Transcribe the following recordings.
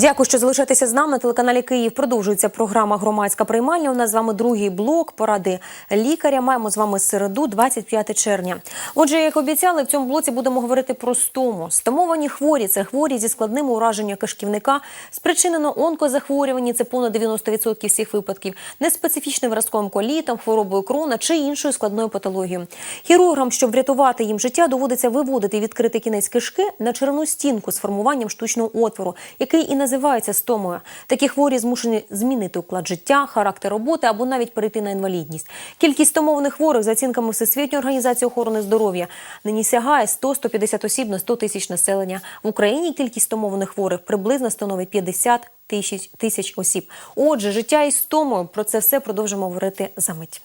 Дякую, що залишаєтеся з нами на телеканалі Київ. Продовжується програма Громадська приймальня. У нас з вами другий блок поради лікаря. Маємо з вами середу, 25 червня. Отже, як обіцяли, в цьому блоці будемо говорити про стому. Стомовані хворі це хворі зі складними ураженням кишківника, спричинено онкозахворювання, це понад 90% всіх випадків, неспецифічним виразковим колітом, хворобою крона чи іншою складною патологією. Хірургам, щоб врятувати їм життя, доводиться виводити відкритий кінець кишки на червону стінку з формуванням штучного отвору, який і називається стомою. Такі хворі змушені змінити уклад життя, характер роботи або навіть перейти на інвалідність. Кількість стомованих хворих за оцінками Всесвітньої організації охорони здоров'я нині сягає 100-150 осіб на 100 тисяч населення. В Україні кількість стомованих хворих приблизно становить 50 тисяч тисяч осіб. Отже, життя із стомою про це все продовжимо говорити за мить.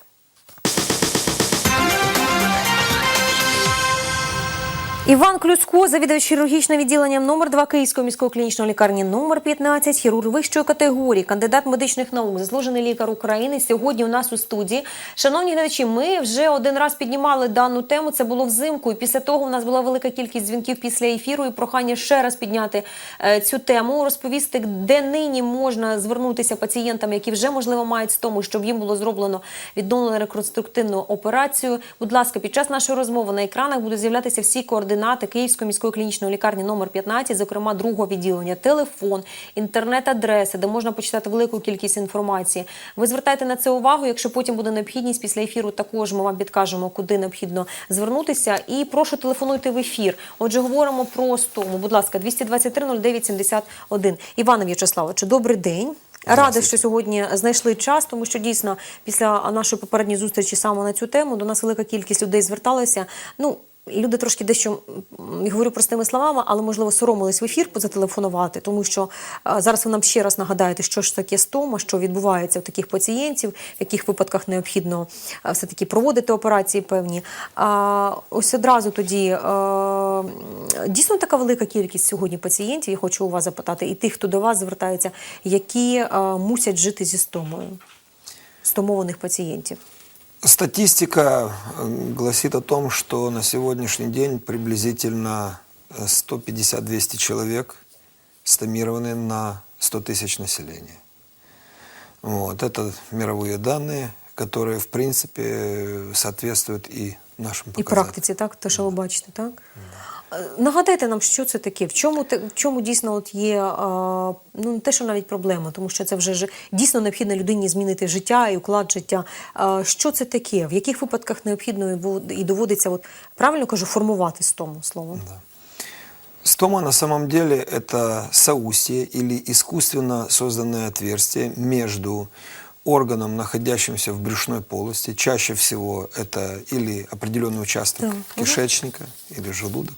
Іван Клюсько, завідувач хірургічного відділення номер 2 Київської міської клінічної лікарні номер 15, хірург вищої категорії, кандидат медичних наук, заслужений лікар України. Сьогодні у нас у студії. Шановні глядачі, ми вже один раз піднімали дану тему. Це було взимку. І після того у нас була велика кількість дзвінків після ефіру. І прохання ще раз підняти е, цю тему, розповісти, де нині можна звернутися пацієнтам, які вже можливо мають стому, щоб їм було зроблено відновлено реконструктивну операцію. Будь ласка, під час нашої розмови на екранах будуть з'являтися всі координати Київської міської клінічної лікарні номер 15, зокрема другого відділення, телефон, інтернет-адреси, де можна почитати велику кількість інформації. Ви звертайте на це увагу. Якщо потім буде необхідність після ефіру, також ми вам підкажемо, куди необхідно звернутися. І прошу телефонуйте в ефір. Отже, говоримо про стому. Будь ласка, 223 09 71. Іване В'ячеславовичу, добрий день. Рада, що сьогодні знайшли час, тому що дійсно після нашої попередньої зустрічі саме на цю тему до нас велика кількість людей зверталася. Ну люди трошки дещо м, говорю простими словами, але можливо соромились в ефір позателефонувати, тому що е, зараз ви нам ще раз нагадаєте, що ж таке стома, що відбувається у таких пацієнтів, в яких випадках необхідно е, все таки проводити операції певні. А ось одразу тоді е, дійсно така велика кількість сьогодні пацієнтів. Я хочу у вас запитати, і тих, хто до вас звертається, які мусять жити зі стомою, стомованих пацієнтів. Статистика э, гласит о том, что на сегодняшний день приблизительно э, 150-200 человек стомированы на 100 тысяч населения. Вот. Это мировые данные, которые, в принципе, э, соответствуют и нашим І показателям. практиці, так? Те, що ви бачите, так? Е, Нагадайте нам, що це таке, в чому, те- в чому дійсно от є а, ну, не те, що навіть проблема, тому що це вже ж дійсно необхідно людині змінити життя і уклад життя. А, що це таке? В яких випадках необхідно і вод- і доводиться, от, правильно кажу, формувати з тому словом? Стома на самом деле это соустье или искусственно созданное отверстие между органом, находящимся в брюшной полости. Чаще всего это или определенный участок Да. кишечника, или желудок,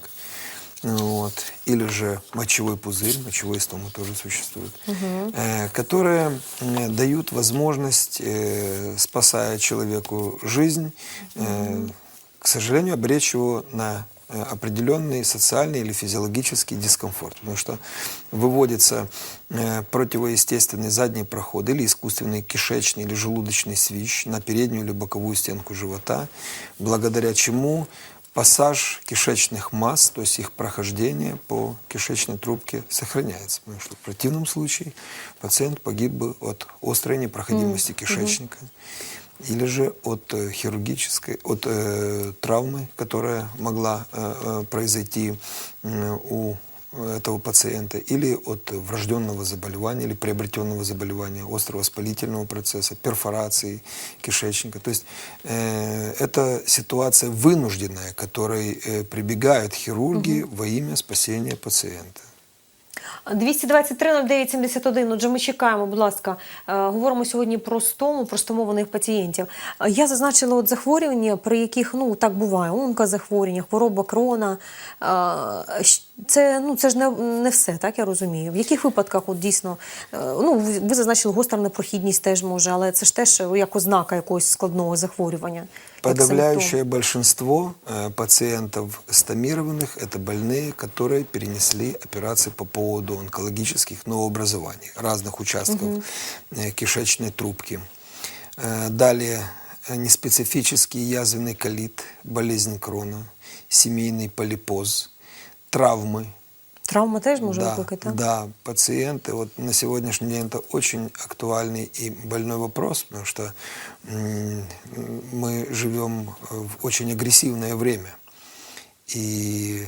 вот, или же мочевой пузырь, мочевой стома тоже существует, э, которые э, дают возможность, э, спасая человеку жизнь, э, к сожалению, обречь его на э, определенный социальный или физиологический дискомфорт, потому что выводится э, противоестественный задний проход или искусственный кишечный или желудочный свищ на переднюю или боковую стенку живота, благодаря чему пассаж кишечных масс, то есть их прохождение по кишечной трубке сохраняется. Потому что в противном случае пациент погиб бы от острой непроходимости кишечника или же от э, хирургической, от э, травмы, которая могла э, э, произойти м, у этого пациента, или от врожденного заболевания, или приобретенного заболевания, острого воспалительного процесса, перфорации кишечника. То есть э, это ситуация вынужденная, к которой э, прибегают хирурги во имя спасения пациента. 223 09 71. Отже, ми чекаємо, будь ласка. Е, Говоримо сьогодні про стому, про стомованих пацієнтів. Е, Я зазначила от захворювання, при яких ну так буває, онкозахворювання, хвороба крона. Е, Це ну це ж не, не все, так я розумію. В яких випадках от дійсно ну ви зазначили гостра непрохідність теж може, але це ж теж як ознака якогось складного захворювання. Як симптом. Подавляющее большинство э, пациентов стомированных – это больные, которые перенесли операции по поводу онкологических новообразований разных участков э, кишечной трубки. Э, Далее э, неспецифический язвенный колит, болезнь крона, семейный полипоз, травмы, Травма теж може да, викликати, так? Да, пациенты, вот на сегодняшний день это очень актуальный и больной вопрос, потому что мы живем в очень агрессивное время. И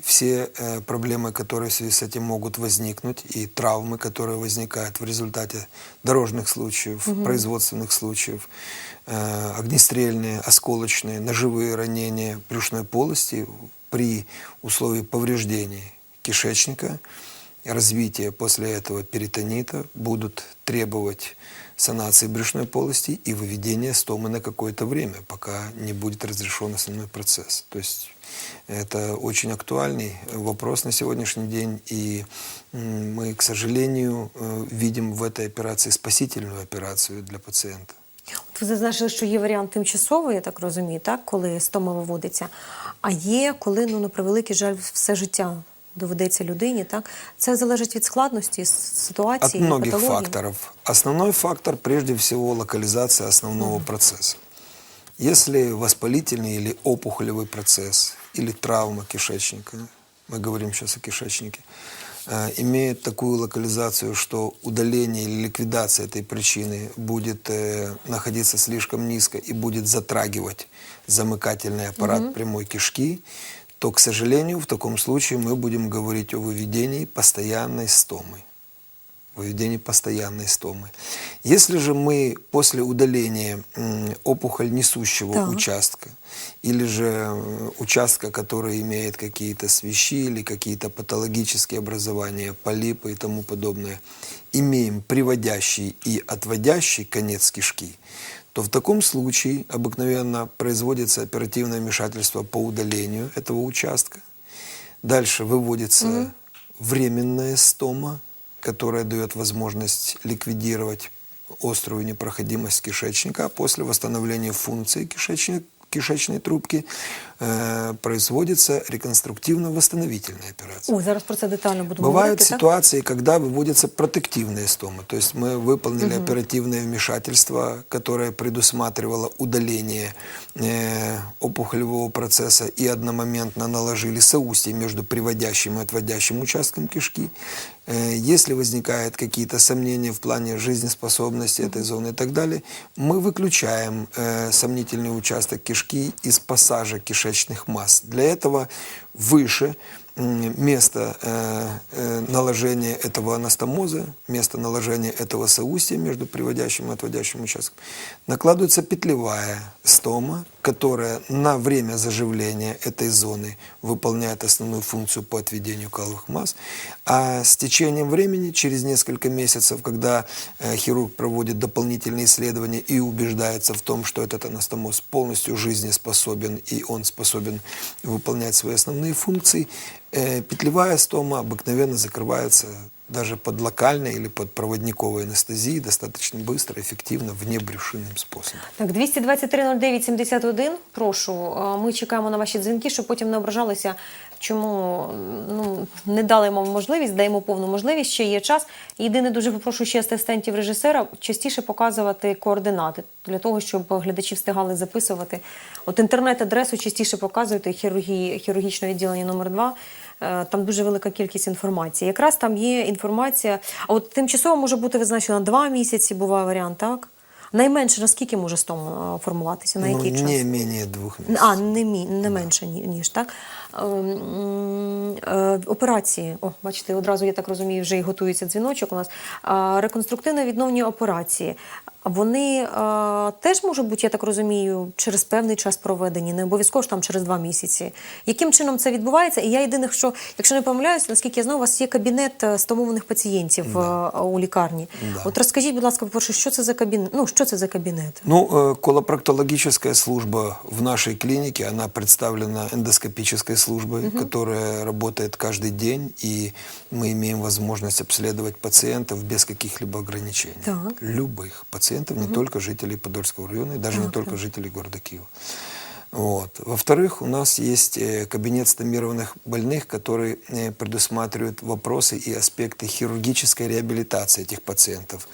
все э, проблемы, которые в связи с этим могут возникнуть, и травмы, которые возникают в результате дорожных случаев, производственных случаев, э, огнестрельные, осколочные, ножевые ранения брюшной полости при условии повреждений кишечника, развития после этого перитонита будут требовать санации брюшной полости и выведения стомы на какое-то время, пока не будет разрешен основной процесс. То есть это очень актуальный вопрос на сегодняшний день, и м, мы, к сожалению, э, видим в этой операции спасительную операцию для пациента. От ви зазначили, що є варіант тимчасовий, я так розумію, так, коли стома виводиться. А є, коли, ну, на превеликий жаль, все життя доведеться людині, так? Це залежить від складності, с- От ситуації, многих патології. факторов. Основной фактор, прежде всего, локализация основного процесса. Если воспалительный или опухолевый процесс, или травма кишечника, мы говорим сейчас о кишечнике, э, имеет такую локализацию, что удаление или ликвидация этой причины будет э, находиться слишком низко и будет затрагивать замыкательный аппарат прямой кишки, то, к сожалению, в таком случае мы будем говорить о выведении постоянной стомы выведении постоянной стомы. Если же мы после удаления опухоль несущего Так. участка или же участка, который имеет какие-то свищи или какие-то патологические образования, полипы и тому подобное, имеем приводящий и отводящий конец кишки, то в таком случае обыкновенно производится оперативное вмешательство по удалению этого участка. Дальше выводится временная стома, которая дает возможность ликвидировать острую непроходимость кишечника, а после восстановления функции кишечника, кишечной трубки э, производится реконструктивно-восстановительная операция. О, зараз про це детально будемо Бывают говорити. так? ситуации, когда выводятся протективные стомы. То есть мы выполнили оперативное вмешательство, которое предусматривало удаление э, опухолевого процесса и одномоментно наложили соустье между приводящим и отводящим участком кишки. Э, если возникают какие-то сомнения в плане жизнеспособности этой зоны и так далее, мы выключаем э, сомнительный участок кишки из пассажа кишечных масс. Для этого выше место э, наложения этого анастомоза, место наложения этого соустья между приводящим и отводящим участком, накладывается петлевая стома, которая на время заживления этой зоны выполняет основную функцию по отведению каловых масс, а с течением времени, через несколько месяцев, когда э, хирург проводит дополнительные исследования и убеждается в том, что этот анастомоз полностью жизнеспособен и он способен выполнять свои основные функции, э, петлевая стома обыкновенно закрывается даже под локальной или под проводниковой анестезией достаточно быстро, эффективно, внебрюшинным способом. Так, 223-09-71, прошу. Е, Ми чекаємо на ваші дзвінки, щоб потім не ображалися, чому ну, не дали вам можливість, даємо повну можливість, ще є час. Єдине, дуже попрошу ще асистентів режисера частіше показувати координати, для того, щоб глядачі встигали записувати. От інтернет-адресу частіше показуєте хірургії, хірургічне відділення номер 2 Е, там дуже велика кількість інформації. Якраз там є інформація. А от тимчасово може бути визначено два місяці, буває варіант, так? Найменше наскільки може стома е, формуватися? На Ну, який час? не менее двух месяцев. А, не, мі, не менше, ні- ніж так. Е, Операції, о, бачите, одразу, я так розумію, вже і готується дзвіночок у нас. А, Реконструктивно відновні операції Вони е, теж можуть бути, я так розумію, через певний час проведені, не обов'язково ж там через два місяці. Яким чином це відбувається? І я єдине, що, якщо не помиляюсь, наскільки я знаю, у вас є кабінет е, стомованих пацієнтів е, у лікарні. Да. От розкажіть, будь ласка, по-перше, що це за кабінет? Ну, що це за кабінет? Ну, э, колопроктологическая служба в нашей клинике, она представлена эндоскопической службой, которая работает каждый день, и мы имеем возможность обследовать пациентов без каких-либо ограничений. Так. Любых Пациентов, не только жителей Подольского района, и даже не Так, только жителей города Киева. Вот. Во-вторых, у нас есть э, кабинет стомированных больных, который э, предусматривает вопросы и аспекты хирургической реабилитации этих пациентов.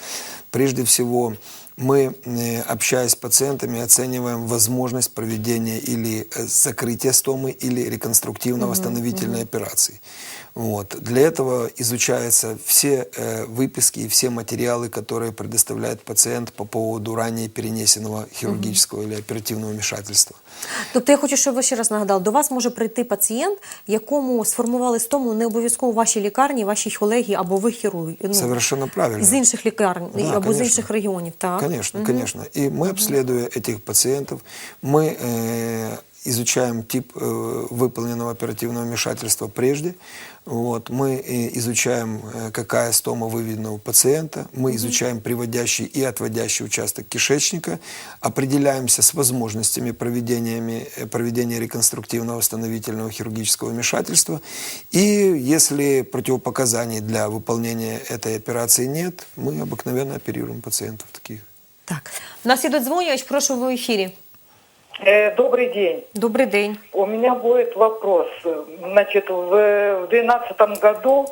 Прежде всего, мы, э, общаясь с пациентами, оцениваем возможность проведения или э, закрытия стомы, или реконструктивно-восстановительной операции. Вот. Для этого изучаются все э, выписки и все материалы, которые предоставляет пациент по поводу ранее перенесенного хирургического или оперативного вмешательства. Тобто я хочу, щоб ви ще раз нагадали, до вас може прийти пацієнт, якому сформували стому не обов'язково в вашій лікарні, ваші колеги або ви хірурги. Ну, Совершенно правильно. З інших лікарень Да, або з конечно. інших регіонів. Так? Конечно, конечно. И мы, обследуя этих пациентов, мы э, изучаем тип э, выполненного оперативного вмешательства прежде. Вот, мы э, изучаем, э, какая стома выведена у пациента, мы изучаем приводящий и отводящий участок кишечника, определяемся с возможностями проведениями, э, проведения реконструктивного восстановительного хирургического вмешательства. И если противопоказаний для выполнения этой операции нет, мы обыкновенно оперируем пациентов таких. так. У нас є додзвонювач, прошу ви в ефірі. Э, Добрый день. Добрий день. У меня будет вопрос. Значит, в 2012 году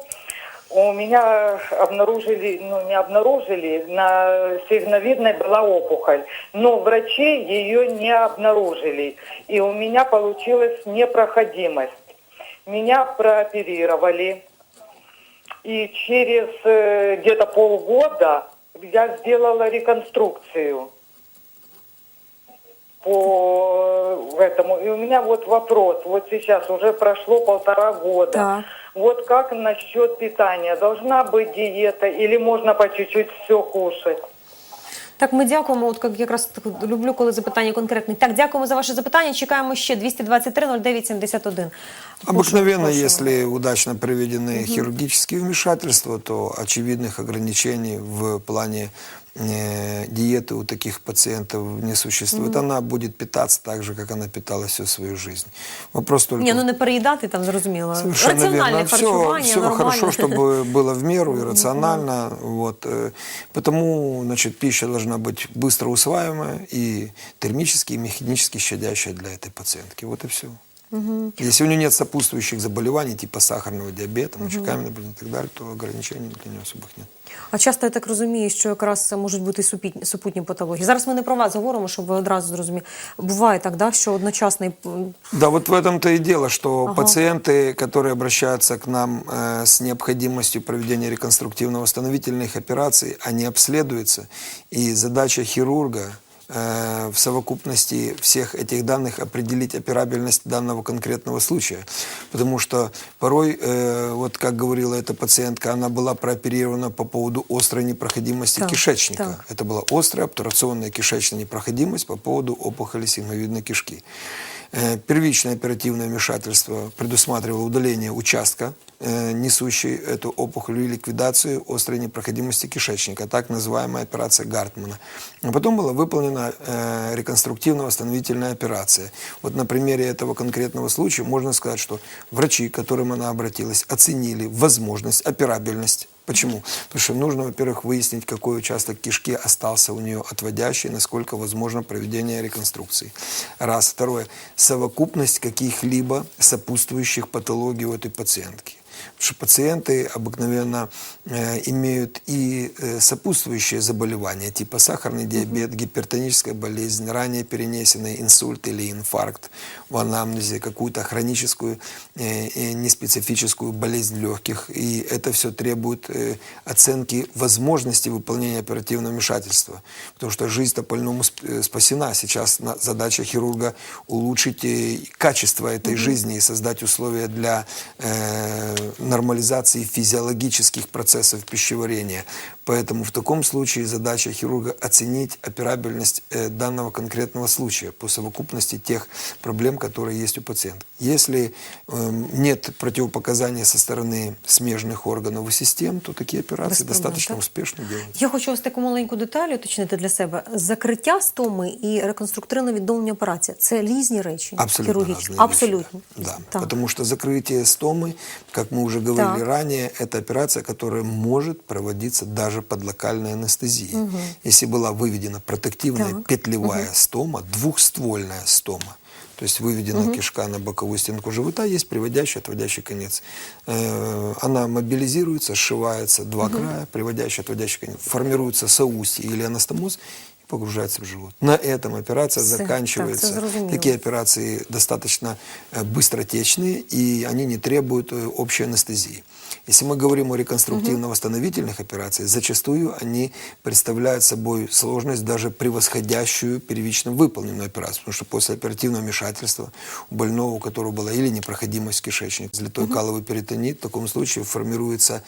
у меня обнаружили, ну не обнаружили, на стегновидной была опухоль, но врачи ее не обнаружили, и у меня получилась непроходимость. Меня прооперировали, и через э, где-то полгода я сделала реконструкцию по э, этому. И у меня вот вопрос. Вот сейчас уже прошло полтора года. Так. Вот как насчет питания? Должна быть диета или можно по чуть-чуть все кушать? Так, ми дякуємо. От як якраз так люблю, коли запитання конкретне. Так, дякуємо за ваше запитання. Чекаємо ще 223 09 71. Обыкновенно, Прошу. если удачно проведены хирургические вмешательства, то очевидных ограничений в плане э, диеты у таких пациентов не существует. Она будет питаться так же, как она питалась всю свою жизнь. Вопрос только Ні, ну не переїдати там зрозуміло. Совершенно Раціональне верно. Все, харчування, все нормальне. хорошо, чтобы было в меру и рационально. Вот. э, Потому значит, пища должна быть быстро усваиваемая и термически, и механически щадящая для этой пациентки. Вот и все. Если у нее нет сопутствующих заболеваний, типа сахарного диабета, мочекаменной болезни и так далее, то ограничений для нее особых нет. А часто я так розумію, що якраз це можуть бути супітні, супутні патології. Зараз ми не про вас говоримо, щоб ви одразу зрозуміли. Буває так, да, що одночасний м, Да, вот в этом-то и дело, что пациенты, которые обращаются к нам э, с необходимостью проведения реконструктивно-восстановительных операций, они обследуются, и задача хирурга э, в совокупности всех этих данных определить операбельность данного конкретного случая. Потому что порой, э, вот как говорила эта пациентка, она была прооперирована по поводу острой непроходимости Так, кишечника. так. Это была острая обтурационная кишечная непроходимость по поводу опухоли сигмовидной кишки. Э, Первичное оперативное вмешательство предусматривало удаление участка, э, несущей эту опухоль, и ликвидацию острой непроходимости кишечника, так называемая операция Гартмана. А потом была выполнена э, реконструктивно-восстановительная операция. Вот на примере этого конкретного случая можно сказать, что врачи, к которым она обратилась, оценили возможность, операбельность Почему? Потому что нужно, во-первых, выяснить, какой участок кишки остался у нее отводящий, насколько возможно проведение реконструкции. Раз. Второе. Совокупность каких-либо сопутствующих патологий у этой пациентки. Потому что пациенты обыкновенно э, имеют и э, сопутствующие заболевания, типа сахарный диабет, гипертоническая болезнь, ранее перенесенный инсульт или инфаркт в анамнезе, какую-то хроническую э, э, неспецифическую болезнь легких. И это все требует э, оценки возможности выполнения оперативного вмешательства. Потому что жизнь-то больному э, спасена. Сейчас задача хирурга улучшить качество этой жизни и создать условия для э, нормализации физиологических процессов пищеварения. Поэтому в таком случае задача хирурга оценить операбельность э, данного конкретного случая по совокупности тех проблем, которые есть у пациента. Если эм, нет противопоказаний со стороны смежных органов и систем, то такие операции Без проблем, достаточно так? успешно делаются. Я хочу ось таку маленьку деталь уточнити для себе. Закриття стоми і реконструктивне відновлення операція це різні речі. Абсолютно хірургічні. разные Абсолютно. вещи. Да. Так. Потому что закрытие стомы, как мы уже говорили Так. ранее, это операция, которая может проводиться даже под локальной анестезией. Если была выведена протективная Так. петлевая стома, двухствольная стома, то есть выведена кишка на боковую стенку живота, есть приводящий, отводящий конец. Э, Она мобилизируется, сшивается два края, приводящий, отводящий конец. Формируется соустье или анастомоз, погружается в живот. На этом операция Всё, заканчивается. так, зрозуміло. Такие операции достаточно э, быстротечные, и они не требуют э, общей анестезии. Если мы говорим о реконструктивно-восстановительных операциях, зачастую они представляют собой сложность, даже превосходящую первично выполненную операцию. Потому что после оперативного вмешательства у больного, у которого была или непроходимость кишечника, взлетой каловый перитонит, в таком случае формируется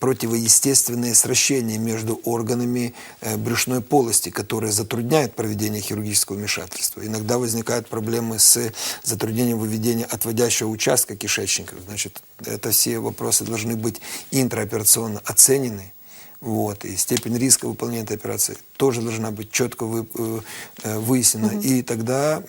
противоестественное сращение между органами э, брюшной полости, которые затрудняют проведение хирургического вмешательства. Иногда возникают проблемы с затруднением выведения отводящего участка кишечника. Значит, это все вопросы должны быть интраоперационно оценены. Вот, и степень риска выполнения этой операции тоже должна быть четко вы- э, э, выяснена. И тогда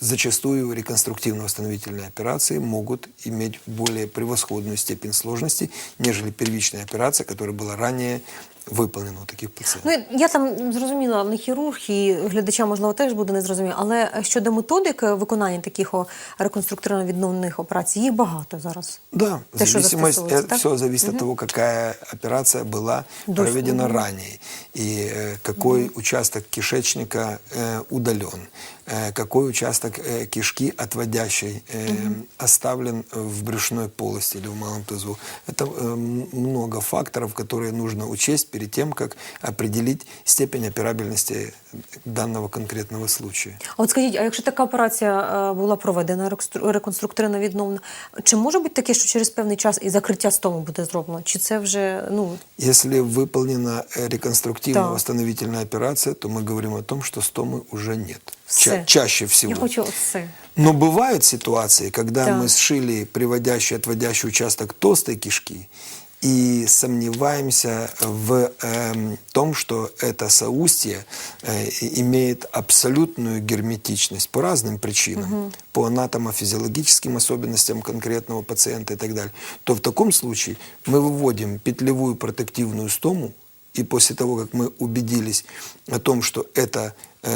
зачастую реконструктивно-восстановительные операции могут иметь более превосходную степень сложности, нежели первичная операция, которая была ранее выполнена у таких пациентов. Ну я там зрозуміла, не хірург і глядача можливо теж буде незрозуміло. Але щодо методик е, виконання таких о, реконструктивно-відновних операцій, їх багато зараз. Да, Те, що зависимость, застосовується, так? все зависит от того, какая операция была До- проведена мгм. ранее и э, какой участок кишечника э, удален, э, какой участок э, кишки отводящей э, оставлен в брюшной полости или в малом тазу. Это э, м- много факторов, которые нужно учесть перед тем, как определить степень операбельности данного конкретного случая. А от скажіть, а якщо така операція е, була проведена рекстру- реконструктивно відновлена, чи може бути таке, що через певний час і закриття стому буде зроблено? Чи це вже ну Если выполнена э, Да. реконструктивно-восстановительная операция, то мы говорим о том, что стомы уже нет. все? Ча- чаще всего. Я хочу все. Но бывают ситуации, когда Да. мы сшили приводящий, отводящий участок толстой кишки и сомневаемся в эм, том, что это соустье э, имеет абсолютную герметичность по разным причинам, по анатомофизиологическим особенностям конкретного пациента и так далее, то в таком случае мы выводим петлевую протективную стому, и после того, как мы убедились о том, что эта э,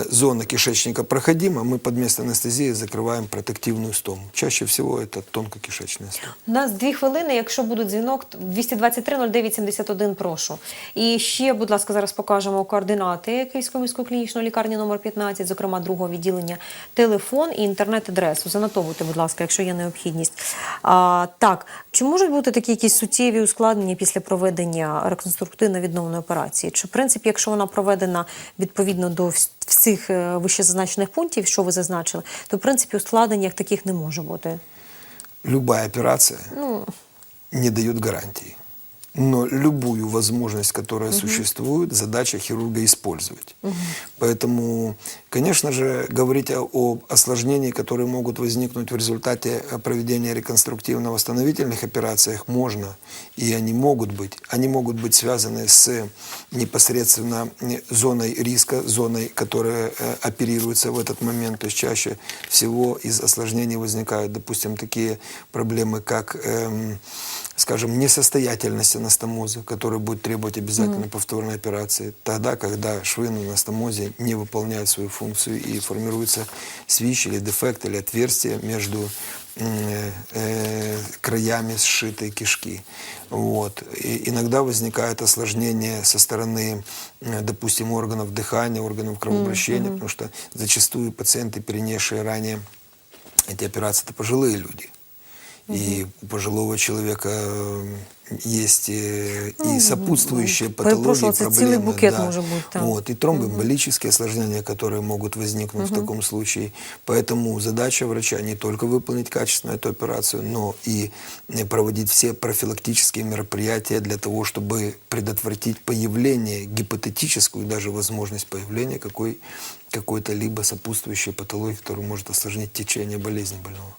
зона кишечника проходима, мы под место анестезии закрываем протективную стому. Чаще всего это тонкокишечная стома. У нас дві хвилини. Якщо буде дзвінок, 223 09 71, прошу. І ще, будь ласка, зараз покажемо координати Київської міської клінічної лікарні номер 15, зокрема другого відділення, телефон і інтернет-адресу. Занотовуйте, будь ласка, якщо є необхідність. А, так, чи можуть бути такі якісь суттєві ускладнення після проведення реконструктивно-відновної операції? Чи, в принципі, якщо вона проведена відповідно до вс- всіх е, вищезазначених пунктів, що ви зазначили, то в принципі ускладнень як таких не може бути? Любая операция Ну, не дает гарантии. Но любую возможность, которая существует, задача хирурга использовать. Поэтому, конечно же, говорить о, об осложнениях, которые могут возникнуть в результате э, проведения реконструктивно-восстановительных операций, можно, и они могут быть. Они могут быть связаны с непосредственно э, зоной риска, зоной, которая э, оперируется в этот момент. То есть чаще всего из осложнений возникают, допустим, такие проблемы, как эм, скажем, несостоятельность анастомоза, которая будет требовать обязательно повторной операции, тогда, когда швы на анастомозе не выполняют свою функцию и формируется свищ или дефект или отверстие между м, э, краями сшитой кишки. Вот. И иногда возникают осложнения со стороны, э, допустим, органов дыхания, органов кровообращения, потому что зачастую пациенты, перенесшие ранее эти операции, это пожилые люди. И у пожилого человека э, есть э, и сопутствующие патологии, перепрошую, это проблемы. целый букет может быть, да. Вот, и тромбоэмболические осложнения, которые могут возникнуть в таком случае. Поэтому задача врача не только выполнить качественно эту операцию, но и э, проводить все профилактические мероприятия для того, чтобы предотвратить появление, гипотетическую даже возможность появления какой, какой-то либо сопутствующей патологии, которая может осложнить течение болезни больного.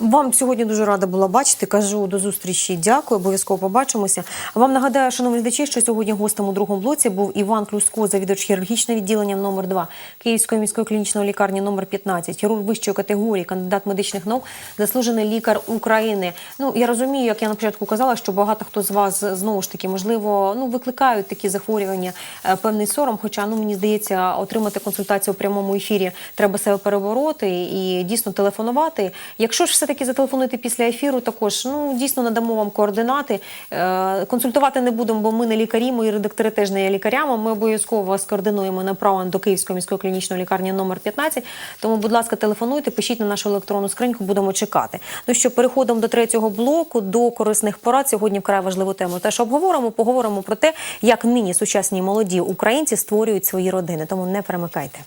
Вам сьогодні дуже рада була бачити. Кажу до зустрічі. Дякую. Обов'язково побачимося. Вам нагадаю, шановні глядачі, що сьогодні гостем у другому блоці був Іван Клюско, завідувач хірургічного відділення номер 2 Київської міської клінічної лікарні номер 15 хірург вищої категорії, кандидат медичних наук, заслужений лікар України. Ну я розумію, як я на початку казала, що багато хто з вас знову ж таки можливо ну викликають такі захворювання е, певний сором. Хоча ну мені здається, отримати консультацію у прямому ефірі треба себе перебороти і дійсно телефонувати. Якщо ж все-таки зателефонуєте після ефіру, також ну дійсно надамо вам координати. Е, консультувати не будемо, бо ми не лікарі, мої редактори теж не є лікарями. Ми обов'язково вас координуємо направлено до Київської міської клінічної лікарні номер 15. Тому, будь ласка, телефонуйте, пишіть на нашу електронну скриньку, будемо чекати. Ну що, переходимо до третього блоку, до корисних порад. Сьогодні вкрай важливу тему. Теж обговоримо, поговоримо про те, як нині сучасні молоді українці створюють свої родини. Тому не перемикайте.